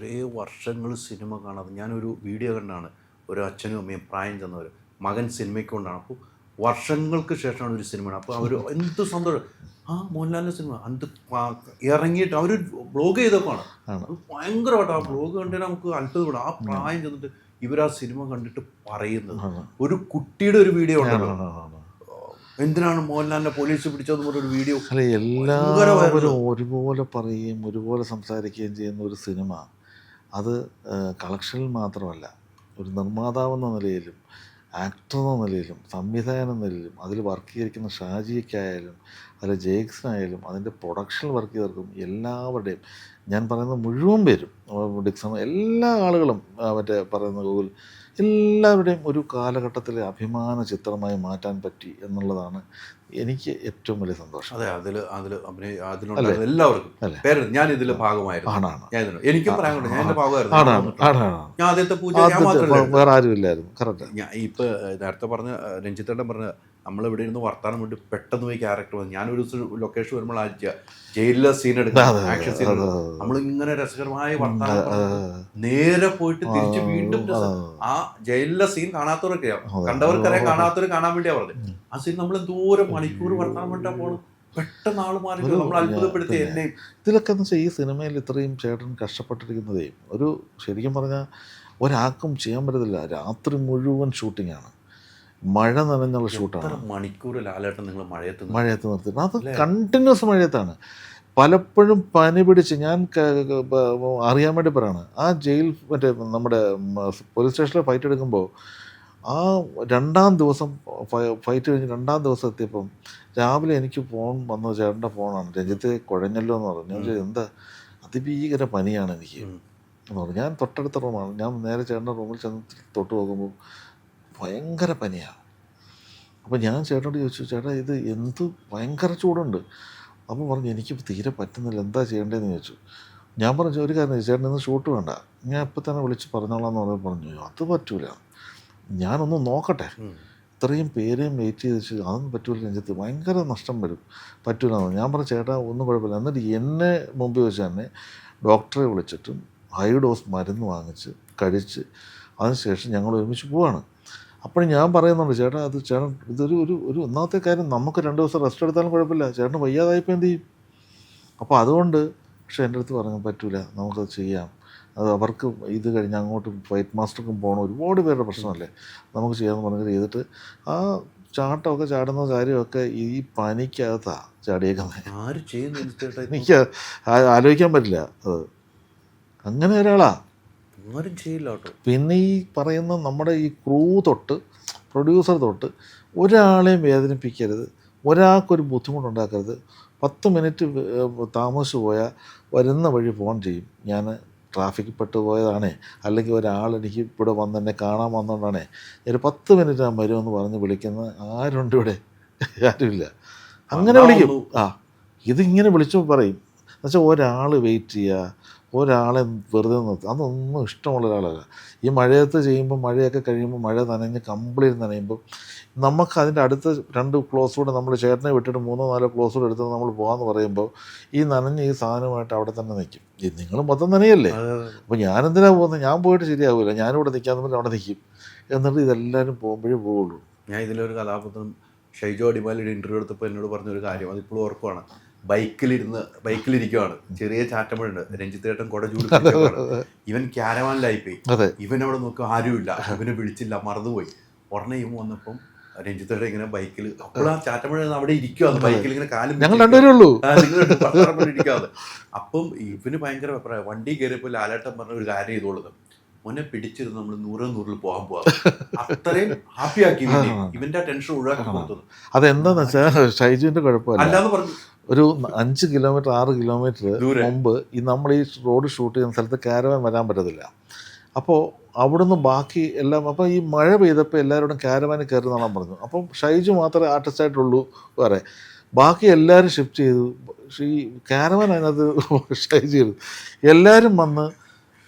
എത്രയോ വർഷങ്ങൾ സിനിമ കാണാതെ ഞാനൊരു വീഡിയോ കണ്ടാണ് ഒരു അച്ഛനും അമ്മയും പ്രായം ചെന്നവർ മകൻ സിനിമയ്ക്ക് കൊണ്ടാണ്. അപ്പോൾ വർഷങ്ങൾക്ക് ശേഷമാണ് ഒരു സിനിമയാണ് അപ്പോൾ അവർ എന്ത് സന്തോഷം. ആ മോഹൻലാലിന്റെ സിനിമ എന്ത് ഇറങ്ങിയിട്ട് അവർ ബ്ലോഗ് ചെയ്തപ്പോഴാണ്. ഭയങ്കരമായിട്ട് ആ ബ്ലോഗ് കണ്ടിട്ട് നമുക്ക് അത്ഭുതപ്പെടും ആ പ്രായം ചെന്നിട്ട് ഇവർ ആ സിനിമ കണ്ടിട്ട് പറയുന്നത്. ഒരു കുട്ടിയുടെ ഒരു വീഡിയോ ഉണ്ടല്ലോ. എന്തിനാണ് മോഹൻലാലിനെ പോലീസ് പിടിച്ചതെന്ന് പറഞ്ഞൊരു വീഡിയോ അല്ല എല്ലാവരും ഒരുപോലെ പറയുകയും ഒരുപോലെ സംസാരിക്കുകയും ചെയ്യുന്ന ഒരു സിനിമ. അത് കളക്ഷനിൽ മാത്രമല്ല ഒരു നിർമ്മാതാവെന്ന നിലയിലും ആക്ടർ എന്ന നിലയിലും സംവിധായകൻ എന്ന നിലയിലും അതിൽ വർക്ക് ചെയ്തിരിക്കുന്ന ഷാജിക്കായാലും അതിൽ ജേക്സിനായാലും അതിന്റെ പ്രൊഡക്ഷൻ വർക്ക് ചെയ്തവർക്കും എല്ലാവരുടെയും ഞാൻ പറയുന്ന മുഴുവൻ പേരും. ഡിക്സൺ എല്ലാ ആളുകളും മറ്റേ പറയുന്ന ഗൂഗിൾ എല്ലാവരുടെയും ഒരു കാലഘട്ടത്തിലെ അഭിമാന ചിത്രമായി മാറ്റാൻ പറ്റി എന്നുള്ളതാണ് എനിക്ക് ഏറ്റവും വലിയ സന്തോഷം. അതെ അതിൽ അതിൽ അഭിനയ എല്ലാവർക്കും. പേര് ഞാൻ ഇതിൽ ഭാഗമായിരുന്നു. എനിക്കും പറയാനുണ്ട് ഞാൻ ഭാഗമായിരുന്നു. ഞാൻ ആദ്യത്തെ പൂജ വേറെ ആരും ഇല്ലായിരുന്നു കറക്റ്റ് ഞാൻ ഇപ്പൊ നേരത്തെ പറഞ്ഞ രഞ്ജിത്തേട്ടൻ പറഞ്ഞ നമ്മൾ ഇവിടെ ഇരുന്ന് വർത്താനം വേണ്ടി പെട്ടെന്ന് പോയി ക്യാരക്ടർ വന്നു. ഞാനൊരു ലൊക്കേഷൻ വരുമ്പോൾ ആ ജയിലിലെ സീൻ എടുക്കും അതെ, അതെ, ആക്ഷൻ സീൻ നമ്മൾ ഇങ്ങനെ രസകരമായ വർത്താനം നേരെ പോയിട്ട് തിരിച്ച് വീണ്ടും ആ. ജയിലിലെ സീൻ കാണാത്തവരൊക്കെ കണ്ടവർക്കറിയാം കാണാത്തവർ കാണാൻ വേണ്ടിയാ പറഞ്ഞത്. ആ സീൻ നമ്മൾ എന്തോരം മണിക്കൂർ വർത്താനം വേണ്ടാ പോകണം പെട്ടെന്ന് ആൾ മാറി നമ്മൾ അത്ഭുതപ്പെടുത്തി പിന്നെ- എന്നെ ഇതിലൊക്കെ എന്ന് വെച്ചാൽ ഈ സിനിമയിൽ ഇത്രയും ചേട്ടൻ കഷ്ടപ്പെട്ടിരിക്കുന്നതേ ഒരു ശരിക്കും പറഞ്ഞാൽ ഒരാൾക്കും ചെയ്യാൻ പറ്റത്തില്ല. രാത്രി മുഴുവൻ ഷൂട്ടിങ്ങാണ് മഴ നനഞ്ഞുള്ള ഷൂട്ടാണ്. മണിക്കൂർ ലാലേട്ടൻ നിങ്ങൾ മഴയത്ത് മഴയത്ത് നിർത്തി അത് കണ്ടിന്യൂസ് മഴയത്താണ്. പലപ്പോഴും പനി പിടിച്ച് ഞാൻ അറിയാൻ വേണ്ടി പറയാണ്. ആ ജയിൽ മറ്റേ നമ്മുടെ പോലീസ് സ്റ്റേഷനിൽ ഫൈറ്റ് എടുക്കുമ്പോൾ ആ രണ്ടാം ദിവസം ഫൈറ്റ് കഴിഞ്ഞ് രണ്ടാം ദിവസം എത്തിയപ്പം രാവിലെ എനിക്ക് ഫോൺ വന്ന ചേട്ടന്റെ ഫോണാണ് രഞ്ജിത്ത് കുഴഞ്ഞല്ലോ എന്ന് പറഞ്ഞു. ഞാൻ എന്താ? അതിഭീകര പനിയാണ് എനിക്ക്. എന്ന് പറഞ്ഞു. ഞാൻ തൊട്ടടുത്ത റൂമാണ്. ഞാൻ നേരെ ചേട്ടന്റെ റൂമിൽ ചെന്ന് തൊട്ട് നോക്കുമ്പോൾ ഭയങ്കര പനിയാണ് അപ്പോൾ ഞാൻ ചേട്ടനോട് ചോദിച്ചു ചേട്ടാ ഇത് എന്ത് ഭയങ്കര ചൂടുണ്ട്. അപ്പോൾ പറഞ്ഞു എനിക്ക് തീരെ പറ്റുന്നില്ല. എന്താ ചെയ്യേണ്ടതെന്ന് ചോദിച്ചു. ഞാൻ പറഞ്ഞു ഒരു കാര്യം ചേട്ടൻ ഇന്ന് ഷൂട്ട് വേണ്ട. ഞാൻ ഇപ്പം തന്നെ വിളിച്ച് പറഞ്ഞോളാം എന്ന് പറഞ്ഞ് അത് പറ്റൂല. ഞാനൊന്ന് നോക്കട്ടെ. ഇത്രയും പേരെയും വെയിറ്റ് ചെയ്ത് വെച്ച് അതൊന്നും പറ്റൂല രഞ്ജിത്ത്. ഭയങ്കര നഷ്ടം വരും. പറ്റൂല എന്ന് ഞാൻ പറഞ്ഞു ചേട്ടാ ഒന്നും കുഴപ്പമില്ല. എന്നിട്ട് എന്നെ മുമ്പിൽ വെച്ച് തന്നെ ഡോക്ടറെ വിളിച്ചിട്ടും ഹൈ ഡോസ് മരുന്ന് വാങ്ങിച്ച് കഴിച്ച് അതിനുശേഷം ഞങ്ങൾ ഒരുമിച്ച് പോവാണ്. അപ്പോൾ ഞാൻ പറയുന്നുണ്ട് ചേട്ടാ അത് ചേട്ടൻ ഇതൊരു ഒരു ഒരു ഒന്നാമത്തെ കാര്യം നമുക്ക് രണ്ട് ദിവസം റെസ്റ്റ് എടുത്താലും കുഴപ്പമില്ല. ചേട്ടന് വയ്യാതായപ്പോൾ എന്ത് ചെയ്യും? അപ്പോൾ അതുകൊണ്ട് പക്ഷേ എന്റെ അടുത്ത് പറഞ്ഞു പറ്റില്ല നമുക്കത് ചെയ്യാം. അത് അവർക്ക് ഇത് കഴിഞ്ഞ് അങ്ങോട്ട് ഫൈറ്റ് മാസ്റ്റർക്കും പോകണം ഒരുപാട് പേരുടെ പ്രശ്നമല്ലേ? നമുക്ക് ചെയ്യാമെന്ന് പറഞ്ഞിട്ട് ചെയ്തിട്ട് ആ ചാട്ടമൊക്കെ ചാടുന്ന കാര്യമൊക്കെ ഈ പനിക്കകത്താണ് ചാടിയേക്കുന്നത് ആര് ചെയ്യുന്നു? എനിക്ക് ആലോചിക്കാൻ പറ്റില്ല. അത് അങ്ങനെ ഒരാളാ. ആരും ചെയ്യില്ല കേട്ടോ പിന്നെ ഈ പറയുന്ന നമ്മുടെ ഈ ക്രൂ തൊട്ട് പ്രൊഡ്യൂസർ തൊട്ട് ഒരാളെയും വേദനിപ്പിക്കരുത്. ഒരാൾക്കൊരു ബുദ്ധിമുട്ടുണ്ടാക്കരുത്. പത്ത് മിനിറ്റ് താമസിച്ചു പോയാൽ വരുന്ന വഴി ഫോൺ ചെയ്യും. ഞാൻ ട്രാഫിക്കിൽ പെട്ട് പോയതാണേ. അല്ലെങ്കിൽ ഒരാൾ എനിക്ക് ഇവിടെ വന്ന് എന്നെ കാണാൻ വന്നതുകൊണ്ടാണേ ഒരു പത്ത് മിനിറ്റ് ഞാൻ വരുമെന്ന് പറഞ്ഞ് വിളിക്കുന്ന ആരുണ്ട് ഇവിടെ? ആരുമില്ല. അങ്ങനെ വിളിക്കും. ഒന്ന് ആ ഇതിങ്ങനെ വിളിച്ചു പറയും. എന്നുവെച്ചാൽ ഒരാൾ വെയിറ്റ് ചെയ്യുക ഒരാളെ വെറുതെ നിർത്തുക അതൊന്നും ഇഷ്ടമുള്ള ഒരാളല്ല. ഈ മഴയത്ത് ചെയ്യുമ്പോൾ മഴയൊക്കെ കഴിയുമ്പോൾ മഴ നനഞ്ഞ് കംപ്ലീറ്റ് നനയുമ്പോൾ നമുക്ക് അതിന്റെ അടുത്ത രണ്ട് ക്ലോസ് കൂടെ നമ്മൾ ചേട്ടനെ വിട്ടിട്ട് മൂന്നോ നാലോ ക്ലോസ് കൂടെ എടുത്ത് നമ്മൾ പോകാമെന്ന് പറയുമ്പോൾ ഈ നനഞ്ഞ് ഈ സാധനമായിട്ട് അവിടെ തന്നെ നിൽക്കും. നിങ്ങൾ മൊത്തം നനയല്ലേ. അപ്പോൾ ഞാനെന്തിനാണ് പോകുന്നത് ഞാൻ പോയിട്ട് ശരിയാവില്ല ഞാനിവിടെ നിൽക്കാമെന്ന് പറഞ്ഞാൽ അവിടെ നിൽക്കും. എന്നിട്ട് ഇതെല്ലാവരും പോകുമ്പോഴേ പോവുള്ളൂ. ഞാൻ ഇതിലൊരു കഥാപാത്രം ഷൈജോ അടിമാലിയുടെ ഇന്റർവ്യൂ എടുത്തപ്പോൾ എന്നോട് പറഞ്ഞൊരു കാര്യം. അതിപ്പോഴും ഓർക്കുവാണ്. ബൈക്കിലിരുന്ന് ബൈക്കിലിരിക്കുവാണ്. ചെറിയ ചാറ്റമഴുണ്ട് രഞ്ജിത്തേട്ടൻ കൊട ചൂട് ഇവൻ ക്യാരവാനിലായിപ്പോയി പോയി ഇവൻ അവിടെ നോക്കുക ആരുമില്ല. ഇവനെ വിളിച്ചില്ല മറന്നുപോയി. ഉടനെ ഇവൻ വന്നപ്പം രഞ്ജിത്തേട്ടൻ ഇങ്ങനെ ബൈക്കിൽ അപ്പോഴാ ആ ചാറ്റമഴ അവിടെ ഇരിക്കുവാന്ന് ബൈക്കിൽ ഇങ്ങനെ കാലും ഞങ്ങൾ രണ്ടുപേരുള്ളൂ പറഞ്ഞിരിക്കാതെ അപ്പം ഇവന് ഭയങ്കര അഭിപ്രായം. വണ്ടി കയറിയപ്പോൾ ലാലേട്ടൻ പറഞ്ഞ ഒരു കാര്യം ചെയ്തോളത് മോനെ പിടിച്ചിരുന്ന് നമ്മൾ നൂറ് നൂറിൽ പോകാൻ പോവാം. അത്രയും ഹാപ്പി ആക്കി ഇവനെ. ഇവന്റെ ടെൻഷൻ ഒഴിവാക്കി കൊടുത്തു. അതെന്താന്ന് വെച്ചാൽ ഷൈജുവിന്റെ കുഴപ്പമില്ല. അല്ലാന്ന് പറഞ്ഞു. ഒരു അഞ്ച് കിലോമീറ്റർ ആറ് കിലോമീറ്റർ. മുമ്പ് ഈ നമ്മൾ ഈ റോഡ് ഷൂട്ട് ചെയ്യുന്ന സ്ഥലത്ത് കാരവാൻ വരാൻ പറ്റത്തില്ല. അപ്പോൾ അവിടുന്ന് ബാക്കി എല്ലാം അപ്പോൾ ഈ മഴ പെയ്തപ്പോൾ എല്ലാവരോടും കാരവാനിൽ കയറുന്നതാണ് പറഞ്ഞു. അപ്പം ഷൈജു മാത്രമേ ആർട്ടിസ്റ്റ് ആയിട്ടുള്ളൂ വേറെ. ബാക്കി എല്ലാവരും ഷിഫ്റ്റ് ചെയ്തു. ഈ കാരവാൻ അതിനകത്ത് ഷൈജു ചെയ്തു. എല്ലാവരും വന്ന്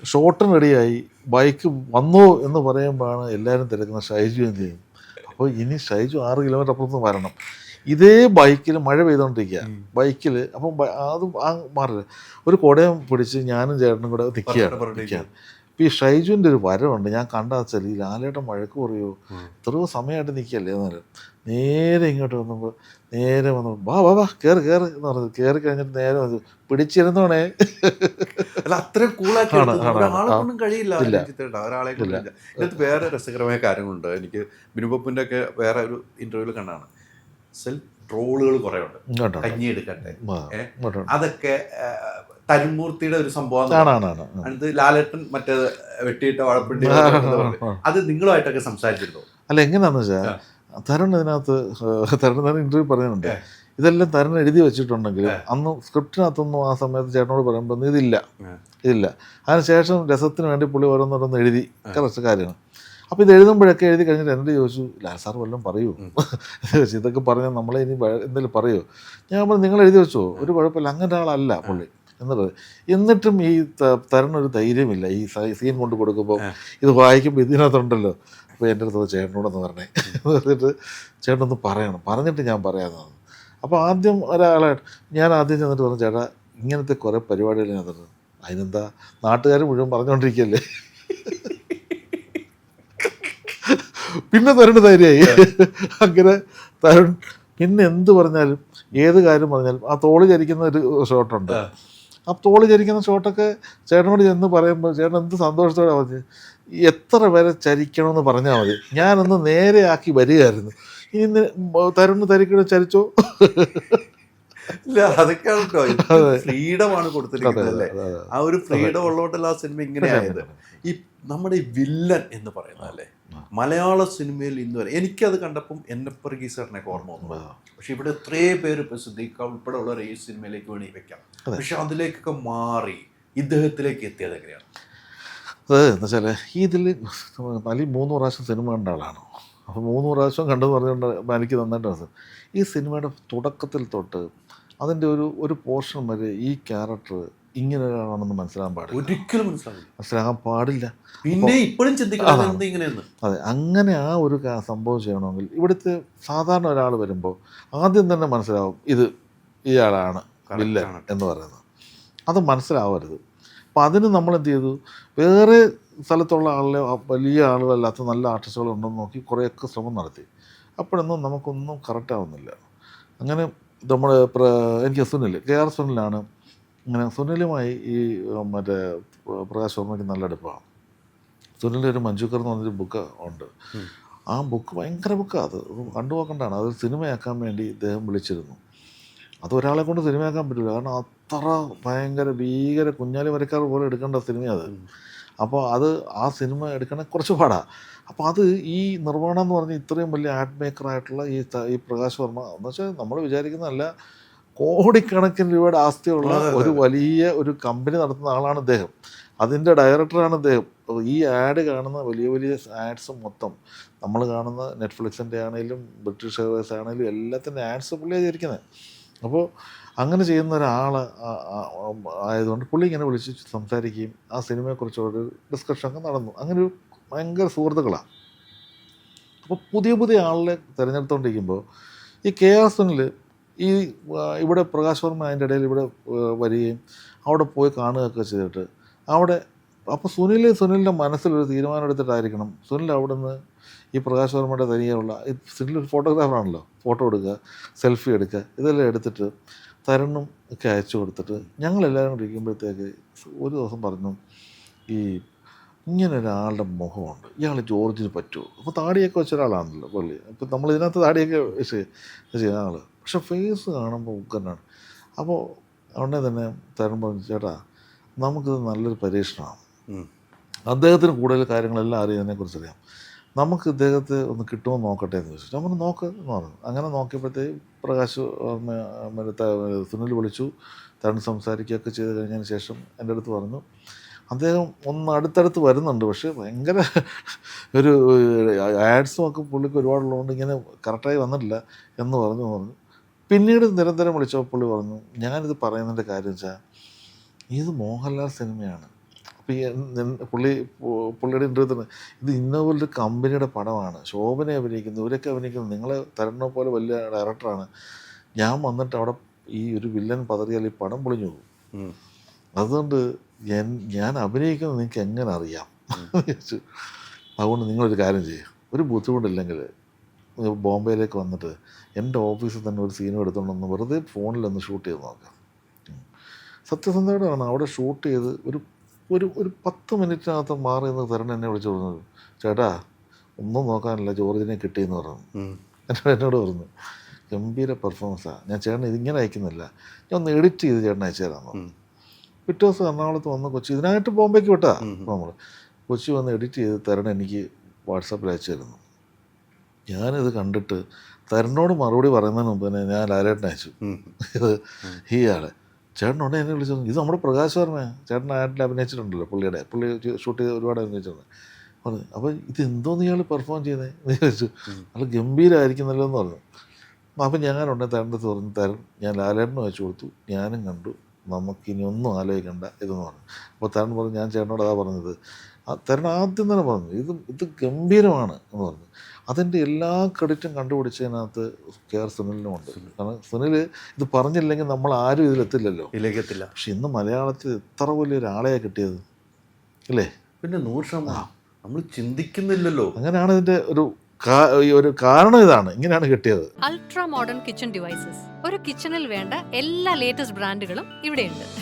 ഷോട്ടിന് റെഡിയായി ബൈക്ക് വന്നോ എന്ന് പറയുമ്പോഴാണ് എല്ലാവരും തിരക്കുന്ന ഷൈജു എന്ത് ചെയ്യും? അപ്പോൾ ഇനി ഷൈജു ആറ് കിലോമീറ്റർ അപ്പുറത്ത് വരണം. ഇതേ ബൈക്കിൽ മഴ പെയ്തുകൊണ്ടിരിക്കുക ബൈക്കിൽ അപ്പം അത് ആ മാറില്ല. ഒരു കുടയും പിടിച്ച് ഞാനും ചേട്ടനും കൂടെ നിൽക്കുകയാണ് ഇപ്പം ഈ ഷൈജുവിന്റെ ഒരു വരവുണ്ട്. ഞാൻ കണ്ടാ വെച്ചാൽ ഈ ലാലേട്ടൻ മഴക്ക് കുറയോ. എത്രയോ സമയമായിട്ട് നിൽക്കല്ലേ എന്നാലും. നേരെ ഇങ്ങോട്ട് വന്നപ്പോൾ നേരെ വന്നപ്പോൾ വാ വാ വാ കയറി കയറി എന്ന് പറഞ്ഞത് കയറി കഴിഞ്ഞിട്ട് നേരെ വന്നു പിടിച്ചിരുന്നോണേ. അല്ല അത്രയും കൂളാക്കി ഒരാളെ കഴിയില്ല ഒരാളെ ഇതിനകത്ത് വേറെ രസകരമായ കാര്യങ്ങളുണ്ട് എനിക്ക് ബിനുപപ്പിന്റെ ഒക്കെ വേറെ ഒരു ഇന്റർവ്യൂവിൽ കണ്ടാണ് സെൽഫ് ട്രോളുകൾ കുറെ ഉണ്ട്. കഞ്ഞി എടുക്കട്ടെ. അതൊക്കെ തരുമൂർത്തിയുടെ ഒരു സംഭവം. അത് ലാലേട്ടൻ മറ്റേ വെട്ടിയിട്ട വഴപ്പിണ്ടി പോലെ. അത് നിങ്ങളുമായിട്ടൊക്കെ സംസാരിച്ചിരുന്നു അല്ല എങ്ങനെയാന്ന് വെച്ചാൽ തരുൺ ഇതിനകത്ത് തരുൺ തന്നെ ഇന്റർവ്യൂ പറയുന്നുണ്ട്. ഇതെല്ലാം തരുൺ എഴുതി വെച്ചിട്ടുണ്ടെങ്കിൽ അന്ന് സ്ക്രിപ്റ്റിനകത്തൊന്നും ആ സമയത്ത് ചേട്ടനോട് പറയുമ്പോൾ ഇതില്ല. ഇതില്ല. അതിനുശേഷം രസത്തിന് വേണ്ടി പുള്ളി ഓരോന്നോരോന്ന് എഴുതി. കറക്റ്റ് കാര്യമാണ് അപ്പോൾ ഇത് എഴുതുമ്പോഴൊക്കെ എഴുതി കഴിഞ്ഞിട്ട് എന്നോട് ചോദിച്ചു ലാൽ സാർ വല്ലതും പറയൂ. ചോദിച്ചു ഇതൊക്കെ പറഞ്ഞാൽ നമ്മളെ ഇനി എന്തെങ്കിലും പറയുമോ ഞാൻ പറഞ്ഞു നിങ്ങൾ എഴുതി വെച്ചോ? ഒരു കുഴപ്പമില്ല. അങ്ങനെ ആളല്ല പുള്ളി. എന്നുള്ളത് എന്നിട്ടും ഈ തരണൊരു ധൈര്യമില്ല. ഈ സീൻ കൊണ്ട് കൊടുക്കുമ്പോൾ ഇത് വായിക്കുമ്പോൾ ഇതിനകത്തുണ്ടല്ലോ. അപ്പോൾ എന്റെ അടുത്ത് ചേട്ടനോടൊന്ന് പറഞ്ഞേ. എന്ന് പറഞ്ഞിട്ട് ചേട്ടനൊന്ന് പറയണം. പറഞ്ഞിട്ട് ഞാൻ പറയാമെന്നാണ് അപ്പോൾ ആദ്യം ഒരാളെ ഞാൻ ആദ്യം ചെന്നിട്ട് പറഞ്ഞു ചേട്ടാ ഇങ്ങനത്തെ കുറേ പരിപാടികൾ ഞാൻ തരുന്നു അതിനെന്താ നാട്ടുകാർ മുഴുവൻ പറഞ്ഞുകൊണ്ടിരിക്കുകയല്ലേ പിന്നെ തരുൺ ധൈര്യമായി അങ്ങനെ തരുൺ പിന്നെ എന്ത് പറഞ്ഞാലും ഏത് കാര്യം പറഞ്ഞാലും ആ തോൾ ചരിക്കുന്ന ഒരു ഷോട്ടുണ്ട്. ആ. തോൾ ചരിക്കുന്ന ഷോട്ടൊക്കെ ചേട്ടനോട് ചെന്ന് പറയുമ്പോൾ ചേട്ടൻ എന്ത് സന്തോഷത്തോടെ പറഞ്ഞു എത്ര പേരെ ചരിക്കണമെന്ന് പറഞ്ഞാൽ മതി. ഞാനൊന്ന് നേരെയാക്കി വരികയായിരുന്നു. ഇനി തരുണ് തരിക്കണം ചരിച്ചോ? ഇല്ല അതൊക്കെ ഫ്രീഡമാണ് കൊടുത്തിരിക്കുന്നത്. ആ ഒരു ഫ്രീഡം ഉള്ളതുകൊണ്ടല്ല ആ സിനിമ ഇങ്ങനെ ആയത്? ഈ നമ്മുടെ ഈ വില്ലൻ എന്ന് പറയുന്നത് അല്ലേ? മലയാള സിനിമയിൽ ഇന്ന് വരെ എനിക്കത് കണ്ടപ്പം എന്നെ സാറിനൊക്കെ ഓർമ്മ വന്നു. പക്ഷെ ഇവിടെ എത്രയും പേര് ഇപ്പം സിദ്ദീഖ് ഉൾപ്പെടെ ഉള്ളവർ ഈ സിനിമയിലേക്ക് വേണി വെക്കാം. പക്ഷെ അതിലേക്കൊക്കെ മാറി ഇദ്ദേഹത്തിലേക്ക് എത്തിയത് എങ്ങനെയാണ്? അതെ എന്ന് വെച്ചാൽ ഇതിൽ അലി മൂന്ന് പ്രാവശ്യം സിനിമ കണ്ട ആളാണ്. അപ്പോൾ മൂന്ന് പ്രാവശ്യം കണ്ടെന്ന് പറഞ്ഞുകൊണ്ട് എനിക്ക് നന്നായിട്ട് മനസ്സിലായി ഈ സിനിമയുടെ തുടക്കത്തിൽ തൊട്ട് അതിന്റെ ഒരു ഒരു പോർഷൻ വരെ ഈ ക്യാരക്ടർ ഇങ്ങനെ ഒരാളാണെന്ന് മനസ്സിലാകാൻ പാടില്ല. ഒരിക്കലും മനസ്സിലാവില്ല. മനസ്സിലാകാൻ പാടില്ല. പിന്നെ ഇപ്പോഴും ചിന്തിക്കുന്നത് ഇങ്ങനെയെന്ന്? അതെ അങ്ങനെ ആ ഒരു സംഭവം ചെയ്യണമെങ്കിൽ ഇവിടുത്തെ സാധാരണ ഒരാൾ വരുമ്പോൾ ആദ്യം തന്നെ മനസ്സിലാവും ഇത് ഇയാളാണ് വില്ലൻ എന്ന് പറയുന്നത്. അത് മനസ്സിലാവരുത്. അപ്പം അതിന് നമ്മൾ എന്ത് ചെയ്തു? വേറെ സ്ഥലത്തുള്ള ആളിലെ വലിയ ആളുകളല്ലാത്ത നല്ല ആർട്ടിസ്റ്റുകൾ ഉണ്ടെന്ന് നോക്കി കുറേയൊക്കെ ശ്രമം നടത്തി. അപ്പോഴൊന്നും നമുക്കൊന്നും കറക്റ്റ് ആവുന്നില്ല. അങ്ങനെ നമ്മുടെ എനിക്ക് സുനിൽ കെ ആർ സുനിലാണ് ഇങ്ങനെ സുനിലുമായി ഈ മറ്റേ പ്രകാശ് വർമ്മയ്ക്ക് നല്ല അടുപ്പമാണ് സുനിലിന്റെ ഒരു മഞ്ജുക്കർ എന്ന് പറഞ്ഞൊരു ബുക്ക് ഉണ്ട്. ആ ബുക്ക് ഭയങ്കര ബുക്കാണ് അത് കണ്ടുപോക്കണ്ടാണ് അത് സിനിമയാക്കാൻ വേണ്ടി ഇദ്ദേഹം വിളിച്ചിരുന്നു. അത് ഒരാളെ കൊണ്ട് സിനിമയാക്കാൻ പറ്റില്ല. കാരണം അത്ര ഭയങ്കര ഭീകര കുഞ്ഞാലി വരക്കാർ പോലെ എടുക്കേണ്ട സിനിമയാണ് അത്. അപ്പോൾ അത് ആ സിനിമ എടുക്കണേ കുറച്ച് പാടാണ് അപ്പോൾ അത് ഈ നിർവഹണം എന്ന് പറഞ്ഞ ഇത്രയും വലിയ ആഡ് മേക്കറായിട്ടുള്ള ഈ ഈ പ്രകാശ് വർമ്മ എന്ന് വെച്ചാൽ നമ്മൾ വിചാരിക്കുന്നതല്ല കോടിക്കണക്കിന് രൂപയുടെ ആസ്തിയുള്ള ഒരു വലിയ ഒരു കമ്പനി നടത്തുന്ന ആളാണ് അദ്ദേഹം അതിന്റെ ഡയറക്ടറാണ് അദ്ദേഹം ഈ ആഡ് കാണുന്ന വലിയ വലിയ ആഡ്സ് മൊത്തം നമ്മൾ കാണുന്ന നെറ്റ്ഫ്ലിക്സിന്റെ ആണെങ്കിലും ബ്രിട്ടീഷ് എയർവേസ് ആണെങ്കിലും എല്ലാത്തിന്റെ ആഡ്സ് പുള്ളിയാണ് ചെയ്തിരിക്കുന്നത് അപ്പോൾ അങ്ങനെ ചെയ്യുന്ന ഒരാൾ ആയതുകൊണ്ട് പുള്ളി ഇങ്ങനെ വിളിച്ച് സംസാരിക്കുകയും ആ സിനിമയെക്കുറിച്ച് ഒരു ഡിസ്കഷനൊക്കെ നടന്നു. അങ്ങനെ ഒരു ഭയങ്കര സുഹൃത്തുക്കളാണ് അപ്പോൾ പുതിയ പുതിയ ആളിനെ തിരഞ്ഞെടുത്തുകൊണ്ടിരിക്കുമ്പോൾ ഈ കെ ആർ സുനിൽ ഈ ഇവിടെ പ്രകാശ് വർമ്മ അതിന്റെ ഇടയിൽ ഇവിടെ വരികയും അവിടെ പോയി കാണുകയൊക്കെ ചെയ്തിട്ട് അവിടെ അപ്പോൾ സുനിൽ സുനിലിന്റെ മനസ്സിലൊരു തീരുമാനം എടുത്തിട്ടായിരിക്കണം. സുനിൽ അവിടെ നിന്ന് ഈ പ്രകാശ് വർമ്മയുടെ തനിയുള്ള ഈ സുനിൽ ഒരു ഫോട്ടോഗ്രാഫറാണല്ലോ ഫോട്ടോ എടുക്കുക സെൽഫി എടുക്കുക ഇതെല്ലാം എടുത്തിട്ട് തരുണും ഒക്കെ അയച്ചു കൊടുത്തിട്ട് ഞങ്ങളെല്ലാവരും കൂടി ഇരിക്കുമ്പോഴത്തേക്ക് ഒരു ദിവസം പറഞ്ഞു ഈ ഇങ്ങനെ ഒരാളുടെ മുഖമുണ്ട്. ഇയാൾ ജോർജിന് പറ്റുമോ? അപ്പോൾ താടിയൊക്കെ വെച്ച ഒരാളാണല്ലോ പുള്ളി. അപ്പോൾ നമ്മൾ ഇതിനകത്ത് താടിയൊക്കെ വെച്ച് ചെയ്യുന്ന ആൾ പക്ഷെ ഫേസ് കാണുമ്പോൾ ഉഗ്രനാണ്. അപ്പോൾ ഉടനെ തന്നെ തരുൺ പറഞ്ഞു ചേട്ടാ നമുക്കിത് നല്ലൊരു പരീക്ഷണമാണ്. അദ്ദേഹത്തിന് കൂടുതൽ കാര്യങ്ങളെല്ലാം അറിയാതിനെക്കുറിച്ച് അറിയാം നമുക്ക് ഇദ്ദേഹത്തെ ഒന്ന് കിട്ടുമോ നോക്കട്ടെ എന്ന് ചോദിച്ചു. നമ്മൾ നോക്ക് എന്ന് പറഞ്ഞു. അങ്ങനെ നോക്കിയപ്പോഴത്തേക്ക് പ്രകാശ് സുനിൽ വിളിച്ചു. തരുൺ സംസാരിക്കുകയൊക്കെ ചെയ്ത് കഴിഞ്ഞതിന് ശേഷം എന്റെ അടുത്ത് പറഞ്ഞു അദ്ദേഹം ഒന്ന് അടുത്തടുത്ത് വരുന്നുണ്ട്. പക്ഷേ ഭയങ്കര ഒരു ആഡ്സും ഒക്കെ പുള്ളിക്ക് ഒരുപാടുള്ളതുകൊണ്ട് ഇങ്ങനെ കറക്റ്റായി വന്നിട്ടില്ല എന്ന് പറഞ്ഞു പറഞ്ഞു. പിന്നീട് നിരന്തരം വിളിച്ചപ്പോൾ പുള്ളി പറഞ്ഞു ഞാനിത് പറയുന്നതിന്റെ കാര്യം വെച്ചാൽ ഇത് മോഹൻലാൽ സിനിമയാണ്. അപ്പോൾ അപ്പോൾ ഈ പുള്ളി പുള്ളിയുടെ ഇന്റർവ്യൂ തന്നെ ഇത് ഇന്ന പോലൊരു കമ്പനിയുടെ പടമാണ്. ശോഭനെ അഭിനയിക്കുന്നു ഇവരൊക്കെ അഭിനയിക്കുന്നു. നിങ്ങളെ തരണ പോലെ വലിയ ഡയറക്ടറാണ് ഞാൻ വന്നിട്ട് അവിടെ ഈ ഒരു വില്ലൻ പതറിയാൽ ഈ പടം പൊളിഞ്ഞു പോകും. അതുകൊണ്ട് ഞാൻ ഞാൻ അഭിനയിക്കുന്നത് നിങ്ങൾക്ക് എങ്ങനെ അറിയാം അതുകൊണ്ട് നിങ്ങളൊരു കാര്യം ചെയ്യുക ഒരു ബുദ്ധിമുട്ടില്ലെങ്കിൽ ബോംബെയിലേക്ക് വന്നിട്ട് എന്റെ ഓഫീസിൽ തന്നെ ഒരു സീനും എടുത്തുകൊണ്ടൊന്ന് വെറുതെ ഫോണിലൊന്ന് ഷൂട്ട് ചെയ്ത് നോക്കാം ഉം. സത്യസന്ധതയോടെയാണ് അവിടെ ഷൂട്ട് ചെയ്ത് ഒരു ഒരു ഒരു പത്ത് മിനിറ്റിനകത്ത് മാറി നിന്ന് തരണം എന്നെ വിളിച്ചു പറഞ്ഞത് ചേട്ടാ ഒന്നും നോക്കാനില്ല ജോർജിനെ കിട്ടിയെന്ന് പറഞ്ഞു എന്നോട് എന്നോട് പറഞ്ഞു ഗംഭീര പെർഫോമൻസാണ് ഞാൻ ചേട്ടൻ ഇതിങ്ങനെ അയക്കുന്നില്ല ഞാൻ ഒന്ന് എഡിറ്റ് ചെയ്ത് ചേട്ടൻ അയച്ചു പറഞ്ഞു. ഉം. പിറ്റേ ദിവസം എറണാകുളത്ത് വന്ന് കൊച്ചി ഇതിനായിട്ട് ബോംബെക്ക് വിട്ടാ. നമ്മൾ കൊച്ചി വന്ന് എഡിറ്റ് ചെയ്ത് തരണം എനിക്ക് വാട്സാപ്പിൽ അയച്ചു തരുന്നു ഞാനിത് കണ്ടിട്ട് തരനോട് മറുപടി പറയുന്നതിന് മുമ്പ് തന്നെ ഞാൻ ലാലേട്ടനെ അയച്ചു. ഇത് ഈ ചേട്ടൻ ചേട്ടനോട് എന്നെ വിളിച്ചു. ഇത് നമ്മുടെ പ്രകാശ് വർമ്മ ചേട്ടൻ ആയിട്ടിൽ അഭിനയിച്ചിട്ടുണ്ടല്ലോ പുള്ളിയുടെ. പുള്ളി ഷൂട്ട് ചെയ്ത് ഒരുപാട് അഭിനയിച്ചിട്ടുണ്ട്. പറഞ്ഞു അപ്പോൾ ഇത് എന്തോന്ന് ഇയാൾ പെർഫോം ചെയ്യുന്നത് എന്ന് ചോദിച്ചു. നല്ല ഗംഭീരമായിരിക്കുന്നല്ലോ എന്ന് പറഞ്ഞു. അപ്പം ഞാനുണ്ടെ തരേണ്ടത് പറഞ്ഞു തരൻ ഞാൻ ലാലേട്ടനും അയച്ചു കൊടുത്തു. ഞാനും കണ്ടു. നമുക്കിനി ഒന്നും ആലോചിക്കണ്ട ഇതെന്ന് പറഞ്ഞു. അപ്പോൾ തരൻ പറഞ്ഞു ഞാൻ ചേട്ടനോട് അതാ പറഞ്ഞത്. തരൺ ആദ്യം തന്നെ പറഞ്ഞു. ഇത് ഇത് ഗംഭീരമാണ് എന്ന് പറഞ്ഞു. അതിന്റെ എല്ലാ ക്രെഡിറ്റും കണ്ടുപിടിച്ചതിനകത്ത് കെ ആർ സുനിലിനും ഉണ്ട്. കാരണം സുനിൽ ഇത് പറഞ്ഞില്ലെങ്കിൽ നമ്മൾ ആരും ഇതിലെത്തില്ലല്ലോ ഇതിലേക്കെത്തില്ല. പക്ഷെ ഇന്ന് മലയാളത്തിൽ എത്ര വലിയൊരാളെയാണ് കിട്ടിയത്? അല്ലേ? പിന്നെ നൂറ് ശതമാനം. നമ്മൾ ചിന്തിക്കുന്നില്ലല്ലോ. അങ്ങനെയാണ് ഇതിന്റെ ഒരു ഒരു കാരണം ഇതാണ്. ഇങ്ങനെയാണ് കിട്ടിയത്. Ultra modern kitchen devices. ഒരു കിച്ചണിൽ വേണ്ട എല്ലാ ലേറ്റസ്റ്റ് ബ്രാൻഡുകളും ഇവിടെയുണ്ട്.